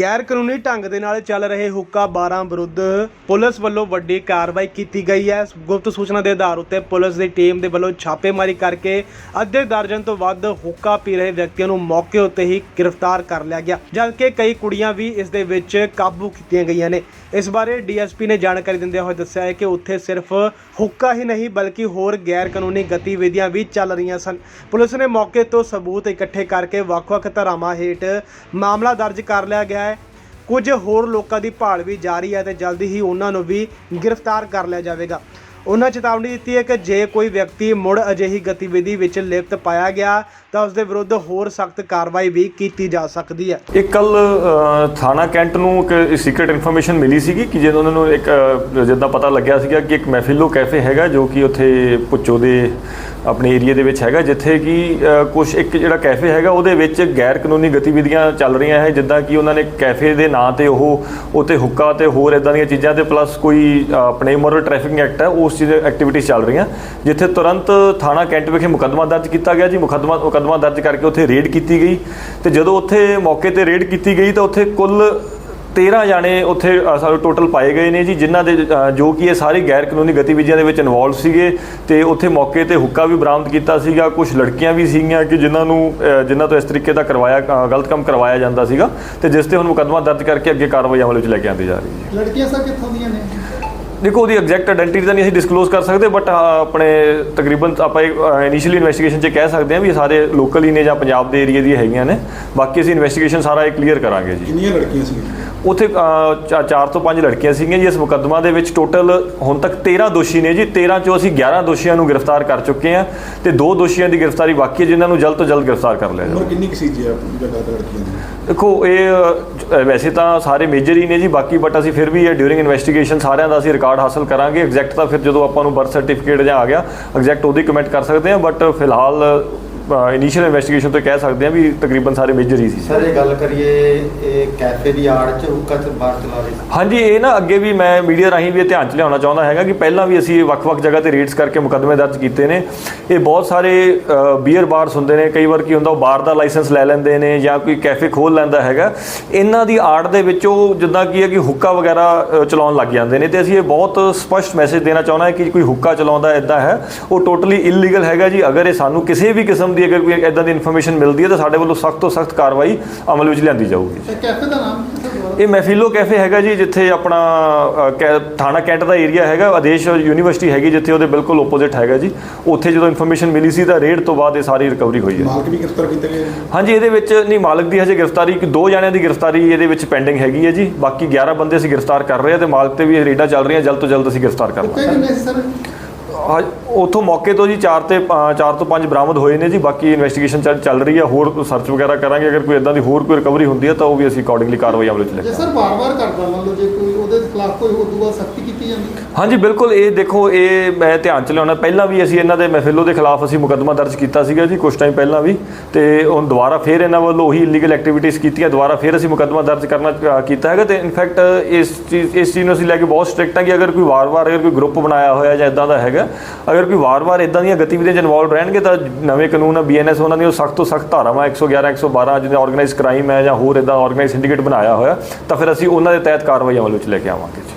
ਗੈਰ ਕਾਨੂੰਨੀ ਢੰਗ ਦੇ ਨਾਲ ਚੱਲ ਰਹੇ ਹੁੱਕਾ ਬਾਰਾਂ ਵਿਰੁੱਧ ਪੁਲਿਸ ਵੱਲੋਂ ਵੱਡੀ ਕਾਰਵਾਈ ਕੀਤੀ ਗਈ ਹੈ। ਗੁਪਤ ਸੂਚਨਾ ਦੇ ਆਧਾਰ ਉੱਤੇ ਪੁਲਿਸ ਦੀ ਟੀਮ ਦੇ ਵੱਲੋਂ ਛਾਪੇਮਾਰੀ ਕਰਕੇ ਅੱਧੇ ਦਰਜਨ ਤੋਂ ਵੱਧ ਹੁੱਕਾ ਪੀ ਰਹੇ ਵਿਅਕਤੀਆਂ ਨੂੰ ਮੌਕੇ ਉੱਤੇ ਹੀ ਗ੍ਰਿਫਤਾਰ ਕਰ ਲਿਆ ਗਿਆ, ਜਦਕਿ ਕਈ ਕੁੜੀਆਂ ਵੀ ਇਸ ਦੇ ਵਿੱਚ ਕਾਬੂ ਕੀਤੀਆਂ ਗਈਆਂ ਨੇ। ਇਸ ਬਾਰੇ ਡੀਐਸਪੀ ਨੇ ਜਾਣਕਾਰੀ ਦਿੰਦਿਆਂ ਹੋਏ ਦੱਸਿਆ ਹੈ ਕਿ ਉੱਥੇ ਸਿਰਫ ਹੁੱਕਾ ਹੀ ਨਹੀਂ, ਬਲਕਿ ਹੋਰ ਗੈਰ ਕਾਨੂੰਨੀ ਗਤੀਵਿਧੀਆਂ ਵੀ ਚੱਲ ਰਹੀਆਂ ਸਨ। ਪੁਲਿਸ ਨੇ ਮੌਕੇ ਤੋਂ ਸਬੂਤ ਇਕੱਠੇ ਕਰਕੇ ਵੱਖ-ਵੱਖ ਧਾਰਾਵਾਂ ਹੇਠ ਮਾਮਲਾ ਦਰਜ ਕਰ ਲਿਆ ਗਿਆ ਹੈ। ਕੁਝ ਹੋਰ ਲੋਕਾਂ ਦੀ ਭਾਲ ਵੀ ਜਾਰੀ ਹੈ ਤੇ ਜਲਦੀ ਹੀ ਉਹਨਾਂ ਨੂੰ ਵੀ ਗ੍ਰਿਫਤਾਰ ਕਰ ਲਿਆ ਜਾਵੇਗਾ। ਉਹਨਾਂ ਚੇਤਾਵਨੀ ਦਿੱਤੀ ਹੈ ਕਿ ਜੇ ਕੋਈ ਵਿਅਕਤੀ ਮੁੜ ਅਜਿਹੀ ਗਤੀਵਿਧੀ ਵਿੱਚ ਲਿਪਤ ਪਾਇਆ ਗਿਆ, ਤਾਂ ਉਸ ਦੇ ਵਿਰੁੱਧ ਹੋਰ ਸਖਤ ਕਾਰਵਾਈ ਵੀ ਕੀਤੀ ਜਾ ਸਕਦੀ ਹੈ। ਇੱਕ ਕੱਲ ਥਾਣਾ ਕੈਂਟ ਨੂੰ ਇੱਕ ਸੀਕ੍ਰੀਟ ਇਨਫੋਰਮੇਸ਼ਨ ਮਿਲੀ ਸੀਗੀ ਕਿ ਜਦੋਂ ਉਹਨਾਂ ਨੂੰ ਇੱਕ ਜਿੱਦਾਂ ਪਤਾ ਲੱਗਿਆ ਸੀਗਾ ਕਿ ਇੱਕ ਮਹਿਫਿਲੋ ਕੈਫੇ ਹੈਗਾ ਜੋ ਕਿ ਉੱਥੇ ਪੁੱਚੋ ਦੇ ਆਪਣੇ ਏਰੀਆ ਦੇ ਵਿੱਚ ਹੈਗਾ, ਜਿੱਥੇ ਕਿ ਕੁਝ ਇੱਕ ਜਿਹੜਾ ਕੈਫੇ ਹੈਗਾ, ਉਹਦੇ ਵਿੱਚ ਗੈਰ ਕਾਨੂੰਨੀ ਗਤੀਵਿਧੀਆਂ ਚੱਲ ਰਹੀਆਂ ਹੈ, ਜਿੱਦਾਂ ਕਿ ਉਹਨਾਂ ਨੇ ਕੈਫੇ ਦੇ ਨਾਂ ਤੇ ਉਹ, ਉੱਥੇ ਹੁੱਕਾ ਤੇ ਹੋਰ ਇਦਾਂ ਦੀਆਂ ਚੀਜ਼ਾਂ ਤੇ, ਪਲੱਸ ਕੋਈ ਆਪਣੇ ਮੋਰਲ ਟ੍ਰੈਫਿਕਿੰਗ ਐਕਟ ਹੈ, ਉਸ ਚੀਜ਼ ਐਕਟੀਵਿਟੀਜ਼ ਚੱਲ ਰਹੀਆਂ, ਜਿੱਥੇ ਤੁਰੰਤ ਥਾਣਾ ਕੈਂਟ ਵਿਖੇ ਮੁਕੱਦਮਾ ਦਰਜ ਕੀਤਾ ਗਿਆ ਜੀ, ਮੁਕੱਦਮਾ ਮੁਕੱਦਮਾ ਦਰਜ ਕਰਕੇ ਉੱਥੇ ਰੇਡ ਕੀਤੀ ਗਈ, ਤੇ ਜਦੋਂ ਉੱਥੇ ਮੌਕੇ ਤੇ ਰੇਡ ਕੀਤੀ ਗਈ, ਤਾਂ ਉੱਥੇ ਕੁੱਲ 13 ਜਾਣੇ ਉੱਥੇ ਸਾਡੇ ਟੋਟਲ ਪਾਏ ਗਏ ਨੇ ਜੀ ਜਿਨ੍ਹਾਂ ਦੇ ਜੋ ਕਿ ਇਹ ਸਾਰੀ ਗੈਰ ਕਾਨੂੰਨੀ ਗਤੀਵਿਧੀਆਂ ਦੇ ਵਿੱਚ ਇਨਵੋਲਵ ਸੀਗੇ ਤੇ ਉੱਥੇ ਮੌਕੇ ਤੇ ਹੁੱਕਾ ਵੀ ਬਰਾਮਦ ਕੀਤਾ ਸੀਗਾ ਕੁਝ ਲੜਕੀਆਂ ਵੀ ਸੀਗੀਆਂ ਕਿ ਜਿਨ੍ਹਾਂ ਨੂੰ ਜਿਨ੍ਹਾਂ ਤੋਂ ਇਸ ਤਰੀਕੇ ਦਾ ਕਰਵਾਇਆ ਗਲਤ ਕੰਮ ਕਰਵਾਇਆ ਜਾਂਦਾ ਸੀਗਾ ਤੇ ਜਿਸ ਤੇ ਹੁਣ ਮੁਕੱਦਮਾ ਦਰਜ ਕਰਕੇ ਅੱਗੇ ਕਾਰਵਾਈ ਅਮਲ ਵਿੱਚ ਲੈ ਕੇ ਆਂਦੀ ਜਾ ਰਹੀ ਹੈ। ਲੜਕੀਆਂ ਸਭ ਕਿੱਥੋਂ ਦੀਆਂ ਨੇ? ਦੇਖੋ ਉਹਦੀ ਐਗਜ਼ੈਕਟ ਆਇਡੈਂਟੀ ਤਾਂ ਨਹੀਂ ਅਸੀਂ ਡਿਸਕਲੋਜ਼ ਕਰ ਸਕਦੇ ਬਟ ਆਪਣੇ ਤਕਰੀਬਨ ਆਪਾਂ ਇਨੀਸ਼ੀਅਲੀ ਇਨਵੈਸਟੀਗੇਸ਼ਨ 'ਚ ਕਹਿ ਸਕਦੇ ਹਾਂ ਵੀ ਇਹ ਸਾਰੇ ਲੋਕਲ ਹੀ ਨੇ ਜਾਂ ਪੰਜਾਬ ਦੇ ਏਰੀਆ ਦੀ ਹੈਗੀਆਂ ਨੇ। ਬਾਕੀ ਅਸੀਂ ਇਨਵੈਸਟੀਗੇਸ਼ਨ ਸਾਰਾ ਇਹ ਕਲੀਅਰ ਕਰਾਂਗੇ ਜੀ। ਕਿੰਨੀਆਂ ਲੜਕੀਆਂ ਸੀ ਉੱਥੇ ਚਾਰ ਤੋਂ ਪੰਜ ਲੜਕੀਆਂ ਸੀਗੀਆਂ ਜੀ ਇਸ ਮੁਕੱਦਮਾ ਦੇ ਵਿੱਚ ਟੋਟਲ ਹੁਣ ਤੱਕ 13 ਦੋਸ਼ੀ ਨੇ ਜੀ। 13 ਚੋਂ ਅਸੀਂ 11 ਦੋਸ਼ੀਆਂ ਨੂੰ ਗ੍ਰਿਫਤਾਰ ਕਰ ਚੁੱਕੇ ਹਾਂ ਤੇ ਦੋ ਦੋਸ਼ੀਆਂ ਦੀ ਗ੍ਰਿਫਤਾਰੀ ਬਾਕੀ ਹੈ ਜਿਨ੍ਹਾਂ ਨੂੰ ਜਲਦ ਤੋਂ ਜਲਦ ਗ੍ਰਿਫਤਾਰ ਕਰ ਲਿਆ ਜਾਵੇ। ਉਮਰ ਕਿੰਨੀ ਕੁ ਸੀ ਜੀ ਲੜਕੀਆਂ ਦੀ? ਦੇਖੋ ਇਹ ਵੈਸੇ ਤਾਂ ਸਾਰੇ ਮੇਜਰ ਹੀ ਨੇ ਜੀ ਬਾਕੀ ਬਟ ਅਸੀਂ ਫਿਰ ਵੀ ਇਹ ਡਿਊਰਿੰਗ ਇਨਵੈਸਟੀਗੇਸ਼ਨ ਸਾਰਿਆਂ ਦਾ ਅਸੀਂ ਰਿਕਾਰਡ ਹਾਸਲ ਕਰਾਂਗੇ। ਐਗਜ਼ੈਕਟ ਤਾਂ ਫਿਰ ਜਦੋਂ ਆਪਾਂ ਨੂੰ ਬਰਥ ਸਰਟੀਫਿਕੇਟ ਜਾਂ ਆ ਗਿਆ ਐਗਜ਼ੈਕਟ ਉਹਦੀ ਕਮੈਂਟ ਕਰ ਸਕਦੇ ਹਾਂ ਬਟ ਫਿਲਹਾਲ ਇਨੀਸ਼ੀਅਲ ਇਨਵੈਸਟੀਗੇਸ਼ਨ ਤੋਂ ਕਹਿ ਸਕਦੇ ਹਾਂ ਵੀ ਤਕਰੀਬਨ ਸਾਰੇ ਮੇਜਰ ਹੀ ਸੀ। ਸਰ ਇਹ ਗੱਲ ਕਰੀਏ ਇਹ ਕੈਫੇ ਦੀ ਆੜ ਚ ਹੁੱਕਾ ਚ ਬਾਰ ਚਲਾ ਰਹੇ ਹਾਂਜੀ ਇਹ ਨਾ ਅੱਗੇ ਵੀ ਮੈਂ ਮੀਡੀਆ ਰਾਹੀਂ ਵੀ ਇਹ ਧਿਆਨ ਚ ਲਿਆਉਣਾ ਚਾਹੁੰਦਾ ਹੈਗਾ ਕਿ ਪਹਿਲਾਂ ਵੀ ਅਸੀਂ ਵੱਖ-ਵੱਖ ਜਗ੍ਹਾ ਤੇ ਰੇਡਸ ਕਰਕੇ ਮੁਕੱਦਮੇ ਦਰਜ ਕੀਤੇ ਨੇ। ਇਹ ਬਹੁਤ ਸਾਰੇ ਬੀਅਰ ਬਾਰਸ ਹੁੰਦੇ ਨੇ ਕਈ ਵਾਰ ਕੀ ਹੁੰਦਾ ਉਹ ਬਾਰ ਦਾ ਲਾਇਸੈਂਸ ਲੈ ਲੈਂਦੇ ਨੇ ਜਾਂ ਕੋਈ ਕੈਫੇ ਖੋਲ ਲੈਂਦਾ ਹੈਗਾ। ਇਹਨਾਂ ਦੀ ਆੜ ਦੇ ਵਿੱਚ ਉਹ ਜਿੱਦਾਂ ਕੀ ਹੈ ਕਿ ਹੁੱਕਾ ਵਗੈਰਾ ਚਲਾਉਣ ਲੱਗ ਜਾਂਦੇ ਨੇ ਤੇ ਅਸੀਂ ਇਹ ਬਹੁਤ ਸਪਸ਼ਟ ਮੈਸੇਜ ਦੇਣਾ ਚਾਹੁੰਦਾ ਹਾਂ ਕਿ ਕੋਈ ਹੁੱਕਾ ਚਲਾਉਂਦਾ ਇਦਾਂ ਹੈ ਉਹ ਟੋਟਲੀ ਇਲੀਗਲ ਹੈਗਾ ਜੀ। ਅਗਰ ਇਹ ਸਾਨੂੰ ਕਿਸੇ ਵੀ ਕਿਸਮ ਦੀ ਅਗਰ ਕੋਈ ਇਦਾਂ ਦੀ ਇਨਫੋਰਮੇਸ਼ਨ ਮਿਲਦੀ ਹੈ ਤਾਂ ਸਾਡੇ ਵੱਲੋਂ ਸਖਤ ਤੋਂ ਸਖਤ ਕਾਰਵਾਈ ਅਮਲ ਵਿੱਚ ਲਿਆਂਦੀ ਜਾਊਗੀ। ਕੈਫੇ ਦਾ ਨਾਮ? ਇਹ ਮਹਿਫਿਲੋ ਕੈਫੇ ਹੈਗਾ ਜੀ ਜਿੱਥੇ ਆਪਣਾ ਥਾਣਾ ਕੈਂਟ ਦਾ ਏਰੀਆ ਹੈਗਾ ਆਦੇਸ਼ ਯੂਨੀਵਰਸਿਟੀ ਹੈਗੀ ਜਿੱਥੇ ਉਹਦੇ ਬਿਲਕੁਲ ਆਪੋਜ਼ਿਟ ਹੈਗਾ ਜੀ। ਉੱਥੇ ਜਦੋਂ ਇਨਫੋਰਮੇਸ਼ਨ ਮਿਲੀ ਸੀ ਤਾਂ ਰੇਡ ਤੋਂ ਬਾਅਦ ਇਹ ਸਾਰੀ ਰਿਕਵਰੀ ਹੋਈ ਹੈ। ਮਾਲਕ ਵੀ ਗ੍ਰਿਫਤਾਰ ਕੀਤੇ ਗਏ ਹਾਂਜੀ ਇਹਦੇ ਵਿੱਚ ਨਹੀਂ ਮਾਲਕ ਦੀ ਹਜੇ ਗ੍ਰਿਫਤਾਰੀ ਦੋ ਜਣਿਆਂ ਦੀ ਗ੍ਰਿਫਤਾਰੀ ਇਹਦੇ ਵਿੱਚ ਪੈਂਡਿੰਗ ਹੈਗੀ ਹੈ ਜੀ। ਬਾਕੀ 11 ਬੰਦੇ ਅਸੀਂ ਗ੍ਰਿਫਤਾਰ ਕਰ ਰਹੇ ਹਾਂ ਤੇ ਮਾਲਕ ਤੇ ਵੀ ਰੇਡਾਂ ਚੱਲ ਰਹੀਆਂ ਜਲਦ ਤੋਂ ਜਲਦ ਅਸੀਂ ਗ੍ਰਿਫਤਾਰ ਕਰ ਹਾਂ, ਉੱਥੋਂ ਮੌਕੇ ਤੋਂ ਜੀ 4 ਤੇ 4 ਤੋਂ 5 ਬਰਾਮਦ ਹੋਏ ਨੇ ਜੀ ਬਾਕੀ ਇਨਵੈਸਟੀਗੇਸ਼ਨ ਚੱਲ ਰਹੀ ਹੈ ਹੋਰ ਸਰਚ ਵਗੈਰਾ ਕਰਾਂਗੇ ਅਗਰ ਕੋਈ ਇਦਾਂ ਦੀ ਹੋਰ ਕੋਈ ਰਿਕਵਰੀ ਹੁੰਦੀ ਹੈ ਤਾਂ ਉਹ ਵੀ ਅਸੀਂ ਅਕੋਰਡਿੰਗਲੀ ਕਾਰਵਾਈ ਅਮਲ ਵਿੱਚ ਲੈ ਜੇ ਸਰ ਵਾਰ-ਵਾਰ ਕਰਦਾ ਮੰਨ ਲਓ ਜੇ ਕੋਈ ਉਹਦੇ ਖਿਲਾਫ ਕੋਈ ਹੋਰ ਦੁਆ ਸਖਤੀ ਕੀਤੀ ਜਾਂਦੀ ਹਾਂਜੀ ਬਿਲਕੁਲ ਇਹ ਦੇਖੋ ਇਹ ਮੈਂ ਧਿਆਨ ਚ ਲਿਆਉਣਾ ਪਹਿਲਾਂ ਵੀ ਅਸੀਂ ਇਹਨਾਂ ਦੇ ਮਹਿਫਿਲੋ ਦੇ ਖਿਲਾਫ ਅਸੀਂ ਮੁਕੱਦਮਾ ਦਰਜ ਕੀਤਾ ਸੀਗਾ ਜੀ ਕੁਝ ਟਾਈਮ ਪਹਿਲਾਂ ਵੀ ਤੇ ਹੁਣ ਦੁਬਾਰਾ ਫੇਰ ਇਹਨਾਂ ਵੱਲੋਂ ਉਹੀ ਇਲੀਗਲ ਐਕਟੀਵਿਟੀਜ਼ ਕੀਤੀਆਂ ਦੁਬਾਰਾ ਫੇਰ ਅਸੀਂ ਮੁਕੱਦਮਾ ਦਰਜ ਕਰਨਾ ਕੀਤਾ ਹੈਗਾ ਤੇ ਇਨਫੈਕਟ ਇਸ ਚੀਜ਼ ਇਸ ਚੀਜ਼ ਨੂੰ ਅਸੀਂ ਲੈ ਕੇ ਬਹੁਤ ਸਟ੍ਰਿਕਟ ਹਾਂ ਕਿ ਅਗਰ ਕੋਈ ਵਾਰ-ਵਾਰ ਅਗਰ ਕੋਈ ਗਰੁੱਪ ਬਣਾਇਆ ਹੋਇਆ ਜਾਂ ਇਦਾਂ ਦਾ ਹੈਗਾ ਅਗਰ ਕੋਈ ਵਾਰ-ਵਾਰ ਇਦਾਂ ਦੀਆਂ ਗਤੀਵਿਧੀਆਂ 'ਚ ਇਨਵੋਲਵ ਰਹਿਣਗੇ ਤਾਂ ਨਵੇਂ ਕਾਨੂੰਨ ਆ ਬੀਐਨਐਸ ਉਹਨਾਂ ਦੀਆਂ ਸਖਤ ਤੋਂ ਸਖਤ ਧਾਰਾਵਾਂ 111 112 ਜਿਹਦੇ ਆਰਗੇਨਾਈਜ਼ ਕ੍ਰਾਈਮ ਹੈ ਜਾਂ ਹੋਰ ਇਦਾਂ ਆਰਗੇਨਾਈਜ਼ ਸਿੰਡੀਕੇਟ ਬਣਾਇਆ ਹੋਇਆ, ਤਾਂ ਫਿਰ ਅਸੀਂ ਉਹਨਾਂ ਦੇ ਤਹਿਤ ਕਾਰਵਾਈ ਅਮਲ ਵਿੱਚ ਲੈ ਕੇ ਆਵਾਂਗੇ।